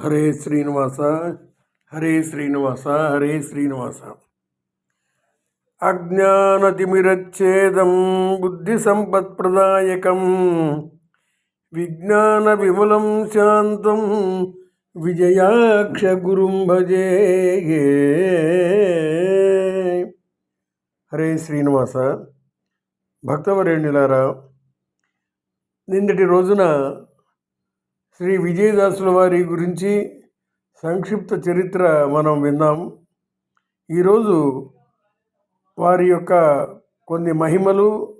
హరే శ్రీనివాస హరే శ్రీనివాస హరే శ్రీనివాస. అజ్ఞానతిమిరచ్ఛేదం బుద్ధి సంపత్ప్రదాయకం విజ్ఞాన విమలం శాంతం విజయాక్ష గురుం భజే. హరే శ్రీనివాస భక్తవరేణ్యులారా నిన్నటి రోజున శ్రీ విజయదాసుల వారి గురించి సంక్షిప్త చరిత్ర మనం విన్నాం. ఈరోజు వారి యొక్క కొన్ని మహిమలు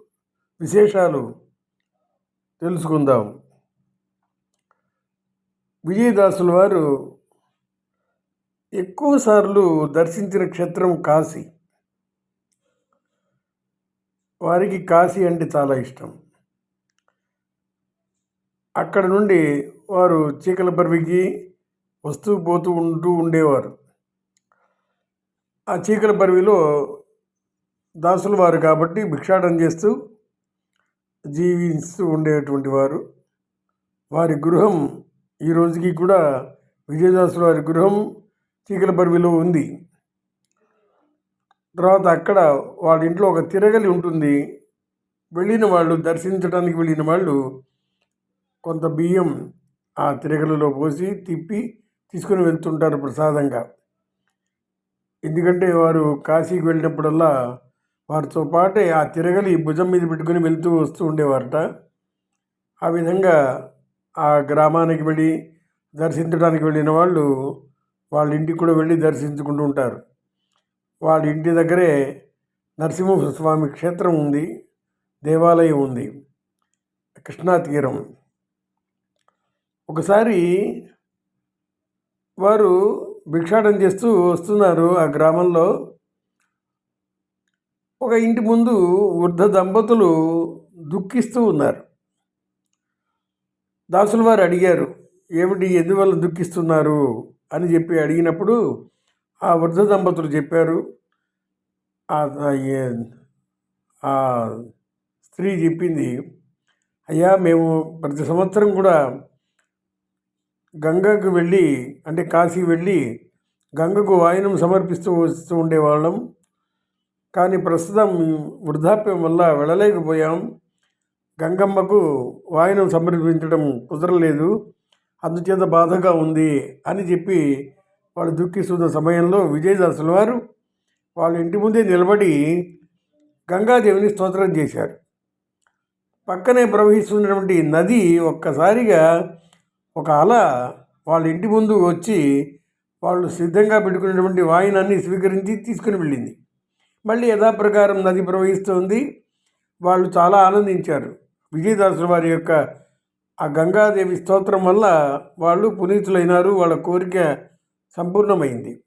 విశేషాలు తెలుసుకుందాం. విజయదాసుల వారు ఎక్కువసార్లు దర్శించిన క్షేత్రం కాశీ. వారికి కాశీ అంటే చాలా ఇష్టం. అక్కడ నుండి వారు చీకలపర్వికి వస్తూ పోతూ ఉంటూ ఉండేవారు. ఆ చీకలపర్విలో దాసులు వారు కాబట్టి భిక్షాటన చేస్తూ జీవిస్తూ ఉండేటువంటి వారు. వారి గృహం ఈ రోజుకి కూడా విజయదాసుల వారి గృహం చీకలపర్విలో ఉంది. తర్వాత అక్కడ వాళ్ళ ఇంట్లో ఒక తిరగలి ఉంటుంది. వెళ్ళిన వాళ్ళు దర్శించడానికి వెళ్ళిన వాళ్ళు కొంత బియ్యం ఆ తిరగలలో పోసి తిప్పి తీసుకుని వెళ్తుంటారు ప్రసాదంగా. ఎందుకంటే వారు కాశీకి వెళ్ళినప్పుడల్లా వారితో పాటే ఆ తిరగలి భుజం మీద పెట్టుకుని వెళ్తూ వస్తూ ఉండేవారట. ఆ విధంగా ఆ గ్రామానికి వెళ్ళి దర్శించడానికి వెళ్ళిన వాళ్ళు వాళ్ళ ఇంటికి కూడా వెళ్ళి దర్శించుకుంటూ ఉంటారు. వాళ్ళ ఇంటి దగ్గరే నరసింహస్వామి క్షేత్రం ఉంది దేవాలయం ఉంది కృష్ణా తీరం ఒకసారి వారు భిక్షాటం చేస్తూ వస్తున్నారు ఆ గ్రామంలో. ఒక ఇంటి ముందు వృద్ధ దంపతులు దుఃఖిస్తూ ఉన్నారు. దాసులు వారు అడిగారు ఏమిటి ఎందువల్ల దుఃఖిస్తున్నారు? అని చెప్పి అడిగినప్పుడు ఆ వృద్ధ దంపతులు చెప్పారు ఆ స్త్రీ చెప్పింది అయ్యా మేము ప్రతి సంవత్సరం కూడా గంగకు వెళ్ళి అంటే కాశీ వెళ్ళి గంగకు వాయనం సమర్పిస్తూ వస్తూ ఉండేవాళ్ళం. కానీ ప్రస్తుతం వృద్ధాప్యం వల్ల వెళ్ళలేకపోయాం. గంగమ్మకు వాయనం సమర్పించడం కుదరలేదు. అందుచేత బాధగా ఉంది అని చెప్పి వాళ్ళు దుఃఖిస్తున్న సమయంలో విజయదాసుల వారు వాళ్ళ ఇంటి ముందే నిలబడి గంగాదేవిని స్తోత్రం చేశారు. పక్కనే ప్రవహిస్తున్నటువంటి నది ఒక్కసారిగా ఒక అల వాళ్ళ ఇంటి ముందు వచ్చి వాళ్ళు సిద్ధంగా పెట్టుకున్నటువంటి వాయినాన్ని స్వీకరించి తీసుకుని వెళ్ళింది. మళ్ళీ యథాప్రకారం నది ప్రవహిస్తుంది. వాళ్ళు చాలా ఆనందించారు. విజయదాసుల వారి యొక్క ఆ గంగాదేవి స్తోత్రం వల్ల వాళ్ళు పునీతులైనారు. వాళ్ళ కోరిక సంపూర్ణమైంది.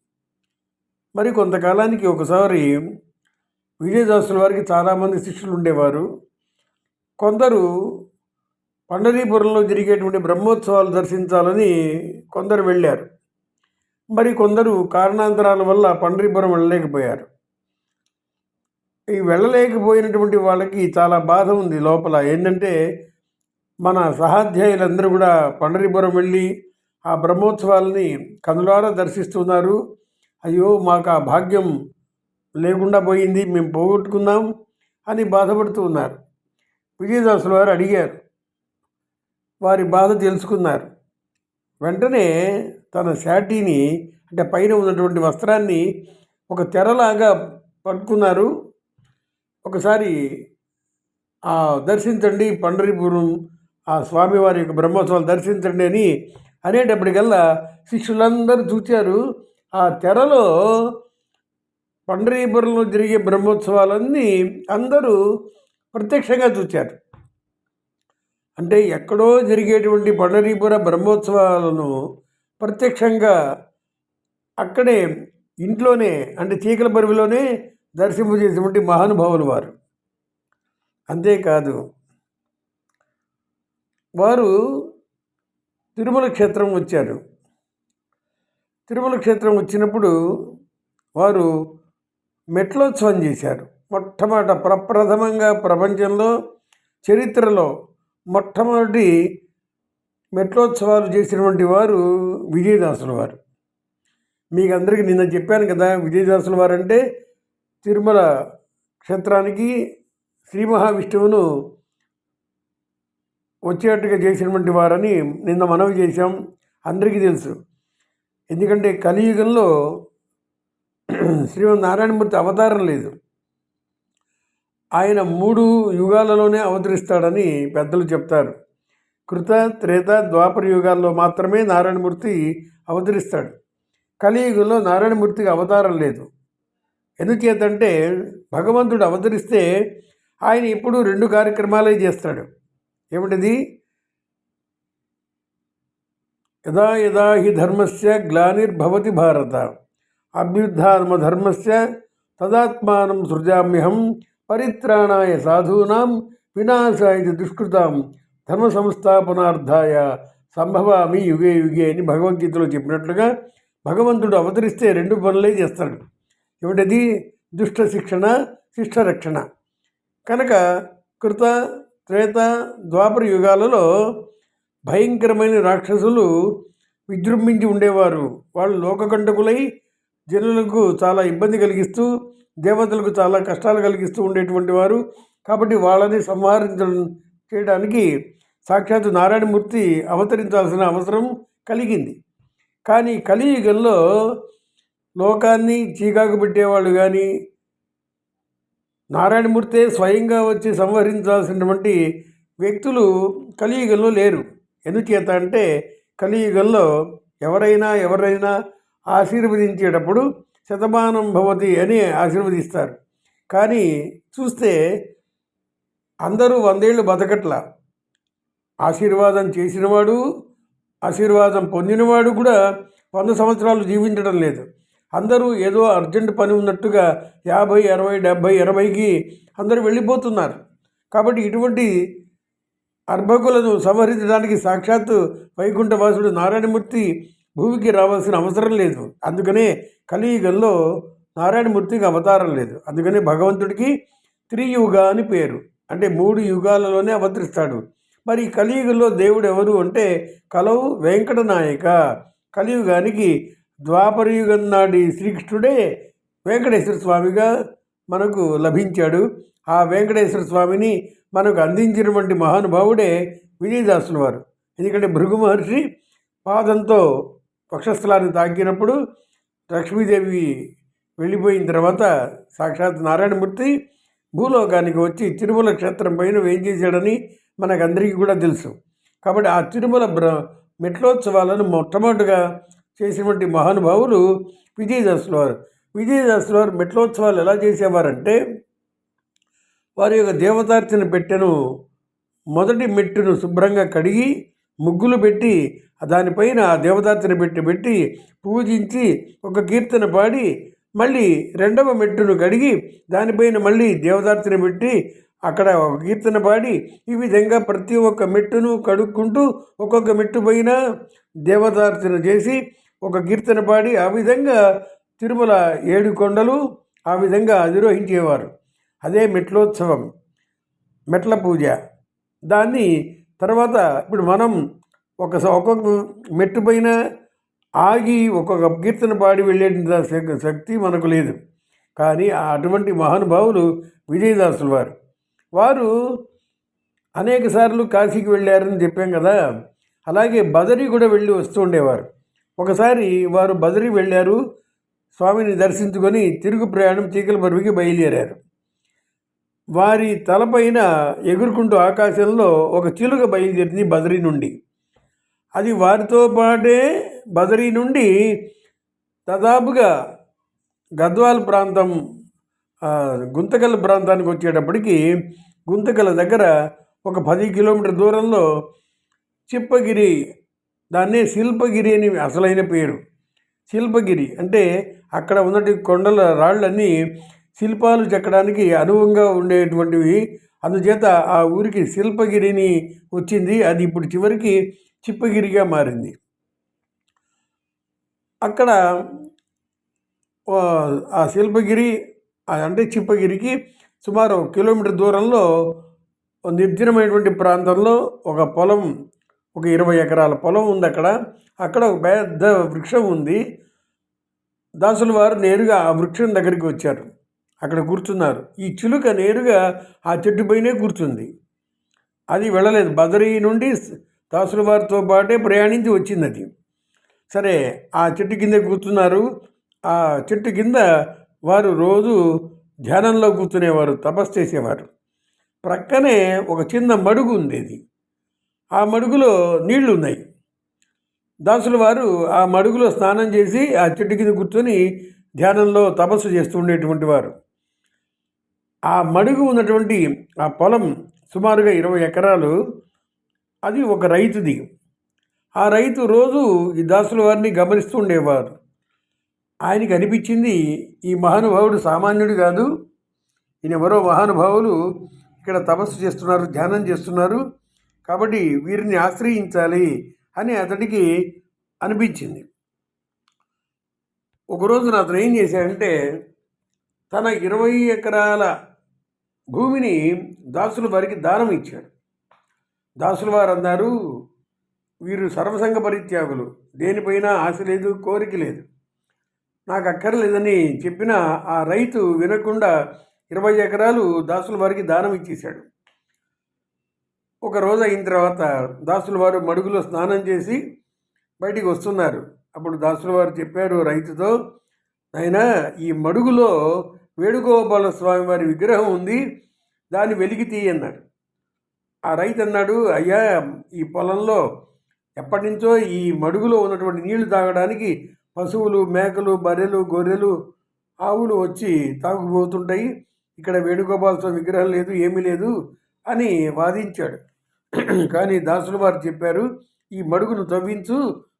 మరి కొంతకాలానికి ఒకసారి విజయదాసుల వారికి చాలామంది శిష్యులు ఉండేవారు. కొందరు పండరీపురంలో జరిగేటువంటి బ్రహ్మోత్సవాలు దర్శించాలని కొందరు వెళ్ళారు. మరి కొందరు కారణాంతరాల వల్ల పండరీపురం వెళ్ళలేకపోయారు. ఈ వెళ్ళలేకపోయినటువంటి వాళ్ళకి చాలా బాధ ఉంది లోపల. ఏంటంటే మన సహాధ్యాయులందరూ కూడా పండరీపురం వెళ్ళి ఆ బ్రహ్మోత్సవాలని కనులారా దర్శిస్తున్నారు. అయ్యో మాకు ఆ భాగ్యం లేకుండా పోయింది మేము పోగొట్టుకున్నాం అని బాధపడుతూ ఉన్నారు. విజయదాసులు వారు అడిగారు వారి బాధ తెలుసుకున్నారు. వెంటనే తన శాటీని అంటే పైన ఉన్నటువంటి వస్త్రాన్ని ఒక తెరలాగా పట్టుకున్నారు. ఒకసారి ఆ దర్శించండి పండరిపురం ఆ స్వామివారి యొక్క బ్రహ్మోత్సవాలు దర్శించండి అని అనేటప్పటికల్లా శిష్యులందరూ చూచారు. ఆ తెరలో పండరీపురంలో జరిగే బ్రహ్మోత్సవాలన్నీ అందరూ ప్రత్యక్షంగా చూచారు. అంటే ఎక్కడో జరిగేటువంటి పండరీపుర బ్రహ్మోత్సవాలను ప్రత్యక్షంగా అక్కడే ఇంట్లోనే అంటే చీకల బరువులోనే దర్శింపజేసినటువంటి మహానుభావులు వారు. అంతేకాదు వారు తిరుమల క్షేత్రం వచ్చారు. తిరుమల క్షేత్రం వచ్చినప్పుడు వారు మెట్లోత్సవం చేశారు. మొట్టమొదట ప్రప్రథమంగా ప్రపంచంలో చరిత్రలో మొట్టమొదటి మెట్లోత్సవాలు చేసినటువంటి వారు విజయదాసుల వారు. మీకు అందరికీ నిన్న చెప్పాను కదా విజయదాసుల వారు అంటే తిరుమల క్షేత్రానికి శ్రీ మహావిష్ణువును వచ్చేటట్టుగా చేసినటువంటి వారని నిన్న మనవి చేశాం. అందరికీ తెలుసు. ఎందుకంటే కలియుగంలో శ్రీమన్ నారాయణమూర్తి అవతారం లేదు. ఆయన మూడు యుగాలలోనే అవతరిస్తాడని పెద్దలు చెప్తారు. కృత త్రేత ద్వాపర యుగాల్లో మాత్రమే నారాయణమూర్తి అవతరిస్తాడు. కలియుగంలో నారాయణమూర్తికి అవతారం లేదు. ఎందుచేతంటే భగవంతుడు అవతరిస్తే ఆయన ఇప్పుడు రెండు కార్యక్రమాలే చేస్తాడు. ఏమిటిది? యదా యదా హి ధర్మస్య గ్లానిర్భవతి భారత. అభ్యుద్ధాత్మధర్మస్య తదాత్మానం సృజామ్యహం పరిత్రాణాయ సాధూనాం వినాశాయ చ దుష్కృతాం. ధర్మ సంస్థాపనార్థాయ సంభవామి యుగే యుగే అని భగవద్గీతలో చెప్పినట్లుగా భగవంతుడు అవతరిస్తే రెండు పనులే చేస్తాడు. ఏమిటది? దుష్ట శిక్షణ శిష్ట రక్షణ. కనుక కృత త్రేత ద్వాపర యుగాలలో భయంకరమైన రాక్షసులు విజృంభించి ఉండేవారు. వాళ్ళు లోకకంటకులై జనులకు చాలా ఇబ్బంది కలిగిస్తూ దేవతలకు చాలా కష్టాలు కలిగిస్తూ ఉండేటువంటి వారు. కాబట్టి వాళ్ళని సంహరించడం చేయడానికి సాక్షాత్ నారాయణమూర్తి అవతరించాల్సిన అవసరం కలిగింది. కానీ కలియుగంలో లోకాన్ని చీకాకు పెట్టేవాళ్ళు కానీ నారాయణమూర్తే స్వయంగా వచ్చి సంహరించాల్సినటువంటి వ్యక్తులు కలియుగంలో లేరు. ఎందుచేత అంటే కలియుగంలో ఎవరైనా ఎవరైనా ఆశీర్వదించేటప్పుడు శతమానం భవతి అని ఆశీర్వదిస్తారు. కానీ చూస్తే అందరూ వందేళ్ళు బతకట్ల. ఆశీర్వాదం చేసినవాడు ఆశీర్వాదం పొందినవాడు కూడా వంద సంవత్సరాలు జీవించడం లేదు. అందరూ ఏదో అర్జెంట్ పని ఉన్నట్టుగా యాభై అరవై డెబ్భై ఎనభైకి అందరూ వెళ్ళిపోతున్నారు. కాబట్టి ఇటువంటి అర్భకులను సంహరించడానికి సాక్షాత్తు వైకుంఠవాసుడు నారాయణమూర్తి భూమికి రావాల్సిన అవసరం లేదు. అందుకనే కలియుగంలో నారాయణమూర్తికి అవతారం లేదు. అందుకనే భగవంతుడికి త్రియుగ అని పేరు. అంటే మూడు యుగాలలోనే అవతరిస్తాడు. మరి కలియుగంలో దేవుడు ఎవరు అంటే కలవు వెంకటనాయక. కలియుగానికి ద్వాపరయుగం నాటి శ్రీకృష్ణుడే వెంకటేశ్వర స్వామిగా మనకు లభించాడు. ఆ వెంకటేశ్వర స్వామిని మనకు అందించినటువంటి మహానుభావుడే విజయదాసుని వారు. ఎందుకంటే భృగు మహర్షి పాదంతో వక్షస్థలాన్ని తాకినప్పుడు లక్ష్మీదేవి వెళ్ళిపోయిన తర్వాత సాక్షాత్ నారాయణమూర్తి భూలోకానికి వచ్చి తిరుమల క్షేత్రం పైన ఏం చేశాడని మనకందరికీ కూడా తెలుసు. కాబట్టి ఆ తిరుమల బ్ర మెట్లోత్సవాలను మొట్టమొదటిగా చేసినటువంటి మహానుభావులు విజయదశుల వారు. విజయదశుల వారు మెట్లోత్సవాలు ఎలా చేసేవారంటే వారి యొక్క దేవతార్చన పెట్టెను మొదటి మెట్టును శుభ్రంగా కడిగి ముగ్గులు పెట్టి దానిపైన ఆ పెట్టి పెట్టి పూజించి ఒక కీర్తన పాడి మళ్ళీ రెండవ మెట్టును కడిగి దానిపైన మళ్ళీ దేవతార్చన పెట్టి అక్కడ ఒక కీర్తన పాడి ఈ విధంగా ప్రతి ఒక్క మెట్టును కడుక్కుంటూ ఒక్కొక్క మెట్టు పైన దేవదార్చన చేసి ఒక కీర్తన పాడి ఆ విధంగా తిరుమల ఏడు కొండలు ఆ విధంగా అధిరోహించేవారు. అదే మెట్లోత్సవం మెట్ల పూజ. దాన్ని తర్వాత ఇప్పుడు మనం ఒక ఒక్కొక్క మెట్టు పైన ఆగి ఒక్కొక్క కీర్తన పాడి వెళ్ళేట శక్తి మనకు లేదు. కానీ అటువంటి మహానుభావులు విజయదాసులు వారు. వారు అనేక సార్లు కాశీకి వెళ్ళారని చెప్పాం కదా. అలాగే బదరి కూడా వెళ్ళి వస్తూ ఉండేవారు. ఒకసారి వారు బదరి వెళ్ళారు స్వామిని దర్శించుకొని తిరుగు ప్రయాణం చీకల బరువుకి బయలుదేరారు. వారి తలపైన ఎగురుకుంటూ ఆకాశంలో ఒక చిలుక బయలుదేరింది బదరి నుండి. అది వారితో పాటే బదరీ నుండి దాదాపుగా గద్వాల్ ప్రాంతం గుంతకల్ ప్రాంతానికి వచ్చేటప్పటికి గుంతకల దగ్గర ఒక పది కిలోమీటర్ దూరంలో చిప్పగిరి దాన్నే శిల్పగిరి అని అసలైన పేరు. శిల్పగిరి అంటే అక్కడ ఉన్నటి కొండల రాళ్ళన్నీ శిల్పాలు చెక్కడానికి అనువుగా ఉండేటువంటివి. అందుచేత ఆ ఊరికి శిల్పగిరిని వచ్చింది. అది ఇప్పుడు చివరికి చిప్పగిరిగా మారింది. అక్కడ ఆ శిల్పగిరి అంటే చిప్పగిరికి సుమారు కిలోమీటర్ దూరంలో నిర్జనమైనటువంటి ప్రాంతంలో ఒక పొలం ఒక ఇరవై ఎకరాల పొలం ఉంది అక్కడ. అక్కడ ఒక పెద్ద వృక్షం ఉంది. దాసుల వారు నేరుగా ఆ వృక్షం దగ్గరికి వచ్చారు. అక్కడ కూర్చున్నారు. ఈ చిలుక నేరుగా ఆ చెట్టు పైనే కూర్చుంది. అది వెళ్ళలేదు. బదరీ నుండి దాసులు వారితో పాటే ప్రయాణించి వచ్చింది అది. సరే ఆ చెట్టు కింద కూర్చున్నారు. ఆ చెట్టు కింద వారు రోజు ధ్యానంలో కూర్చునేవారు తపస్సు చేసేవారు. ప్రక్కనే ఒక చిన్న మడుగు ఉండేది. ఆ మడుగులో నీళ్ళు ఉన్నాయి దాసుల వారు ఆ మడుగులో స్నానం చేసి ఆ చెట్టు కింద కూర్చొని ధ్యానంలో తపస్సు చేస్తూ ఉండేటువంటి వారు. ఆ మడుగు ఉన్నటువంటి ఆ పొలం సుమారుగా ఇరవై ఎకరాలు అది ఒక రైతుది. ఆ రైతు రోజు ఈ దాసుల వారిని గమనిస్తూ ఉండేవారు. ఆయనకి అనిపించింది ఈ మహానుభావుడు సామాన్యుడు కాదు. ఈయన ఎవరో మహానుభావులు ఇక్కడ తపస్సు చేస్తున్నారు ధ్యానం చేస్తున్నారు. కాబట్టి వీరిని ఆశ్రయించాలి అని అతడికి అనిపించింది. ఒకరోజున అతను ఏం చేశాడంటే తన ఇరవై ఎకరాల భూమిని దాసుల వారికి దానం ఇచ్చాడు. దాసుల వారు అన్నారు వీరు సర్వసంగ పరిత్యాగులు. దేనిపైన ఆశ లేదు కోరిక లేదు. నాకు అక్కర్లేదని చెప్పిన ఆ రైతు వినకుండా ఇరవై ఎకరాలు దాసుల వారికి దానం ఇచ్చేశాడు. ఒక రోజు అయిన తర్వాత దాసుల వారు మడుగులో స్నానం చేసి బయటికి వస్తున్నారు. అప్పుడు దాసుల వారు చెప్పారు రైతుతో ఆయన ఈ మడుగులో వేణుగోపాల స్వామి వారి విగ్రహం ఉంది దాన్ని వెలికి తీయన్నాడు ఆ రైతు అన్నాడు అయ్యా ఈ పొలంలో ఎప్పటి నుంచో ఈ మడుగులో ఉన్నటువంటి నీళ్ళు తాగడానికి పశువులు మేకలు బర్రెలు గొర్రెలు ఆవులు వచ్చి తాగుపోతుంటాయి ఇక్కడ వేణుగోపాల స్వామి విగ్రహం లేదు ఏమీ లేదు అని వాదించాడు. కానీ దాసులు వారు చెప్పారు ఈ మడుగును తవ్వించు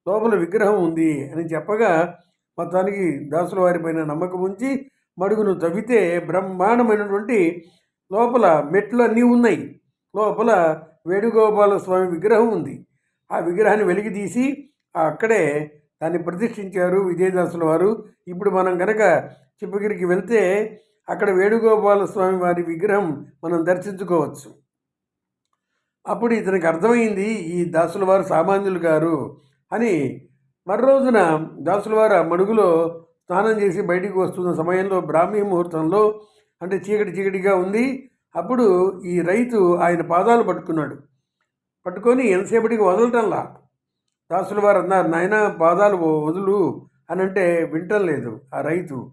లోపల విగ్రహం ఉంది అని చెప్పగా మొత్తానికి దాసుల వారిపైన నమ్మకం ఉంచి మడుగును తవ్వితే బ్రహ్మాండమైనటువంటి లోపల మెట్లు అన్నీ ఉన్నాయి. లోపల వేణుగోపాల స్వామి విగ్రహం ఉంది. ఆ విగ్రహాన్ని వెలికితీసి అక్కడే దాన్ని ప్రతిష్ఠించారు విజయదాసుల వారు. ఇప్పుడు మనం కనుక చిప్పగిరికి వెళ్తే అక్కడ వేణుగోపాల స్వామి వారి విగ్రహం మనం దర్శించుకోవచ్చు. అప్పుడు ఇతనికి అర్థమైంది ఈ దాసుల వారు సామాన్యులు గారు అని. మరో రోజున దాసుల వారు ఆ మడుగులో స్నానం చేసి బయటికి వస్తున్న సమయంలో బ్రాహ్మీ ముహూర్తంలో అంటే చీకటి చీకటిగా ఉంది. అప్పుడు ఈ రైతు ఆయన పాదాలు పట్టుకున్నాడు. పట్టుకొని ఎంతసేపటికి వదలటంలా? దాసుల వారు అన్నారు నాయన పాదాలు వదులు అని అంటే వింటం లేదు ఆ రైతు.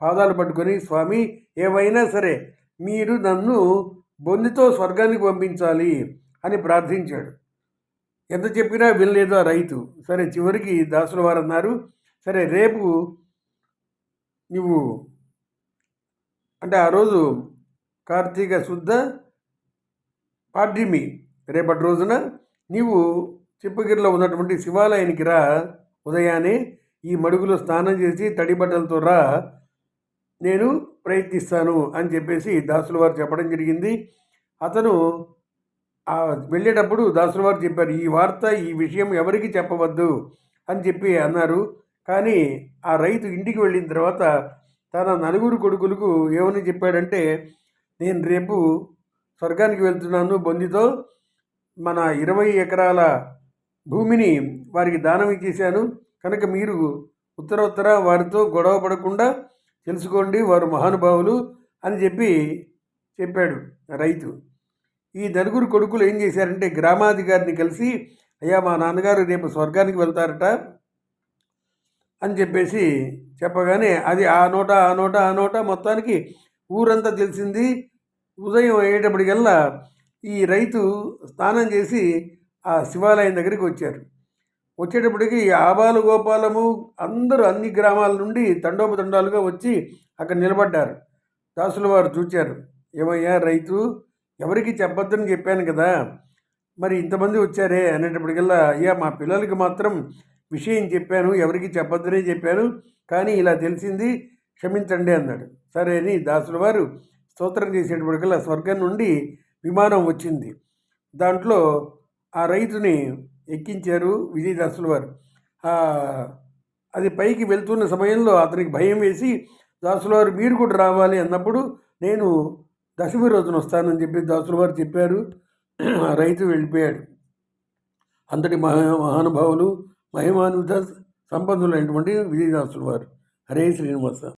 పాదాలు పట్టుకొని స్వామి ఏవైనా సరే మీరు నన్ను బొందితో స్వర్గానికి పంపించాలి అని ప్రార్థించాడు. ఎంత చెప్పినా వినలేదు ఆ రైతు. సరే చివరికి దాసుల వారు అన్నారు సరే రేపు నువ్వు అంటే ఆ రోజు కార్తీక శుద్ధ పాడ్యమి రేపటి రోజున నీవు చిప్పగిరిలో ఉన్నటువంటి శివాలయానికి రా. ఉదయాన్నే ఈ మడుగులో స్నానం చేసి తడి బట్టలతో రా. నేను ప్రయత్నిస్తాను అని చెప్పేసి దాసుల వారు చెప్పడం జరిగింది. అతను వెళ్ళేటప్పుడు దాసుల వారు చెప్పారు ఈ వార్త ఈ విషయం ఎవరికి చెప్పవద్దు అని చెప్పి అన్నారు. కానీ ఆ రైతు ఇంటికి వెళ్ళిన తర్వాత తన నలుగురు కొడుకులకు ఏమని చెప్పాడంటే నేను రేపు స్వర్గానికి వెళ్తున్నాను. బొందితో మన ఇరవై ఎకరాల భూమిని వారికి దానం ఇచ్చేశాను. కనుక మీరు ఉత్తర వారితో గొడవ పడకుండా తెలుసుకోండి వారు మహానుభావులు అని చెప్పి చెప్పాడు రైతు. ఈ నలుగురు కొడుకులు ఏం చేశారంటే గ్రామాధికారిని కలిసి అయ్యా మా నాన్నగారు రేపు స్వర్గానికి వెళ్తారట అని చెప్పేసి చెప్పగానే అది ఆ నోట ఆ నోట ఆ నోట మొత్తానికి ఊరంతా తెలిసింది. ఉదయం అయ్యేటప్పటికల్లా ఈ రైతు స్నానం చేసి ఆ శివాలయం దగ్గరికి వచ్చారు. వచ్చేటప్పటికి ఆబాలు గోపాలము అందరూ అన్ని గ్రామాల నుండి తండోపతండాలుగా వచ్చి అక్కడ నిలబడ్డారు. దాసుల వారు చూచారు. ఏమయ్యా రైతు ఎవరికి చెప్పొద్దని చెప్పాను కదా మరి ఇంతమంది వచ్చారే అనేటప్పటికల్లా అయ్యా మా పిల్లలకి మాత్రం విషయం చెప్పాను ఎవరికి చెప్పొద్దనే చెప్పాను కానీ ఇలా తెలిసింది క్షమించండి అన్నాడు. సరే అని దాసుల వారు స్తోత్రం చేసేటప్పటికల్లా స్వర్గం నుండి విమానం వచ్చింది. దాంట్లో ఆ రైతుని ఎక్కించారు విజయదాసుల వారు. అది పైకి వెళ్తున్న సమయంలో అతనికి భయం వేసి దాసుల వారు మీరు కూడా రావాలి అన్నప్పుడు నేను దశమి రోజున వస్తానని చెప్పి దాసుల వారు చెప్పారు. రైతు వెళ్ళిపోయాడు. అంతటి మహా మహానుభావులు మహిమాన్విత సంబంధులైనటువంటి విజయదాసులు వారు. హరే శ్రీనివాస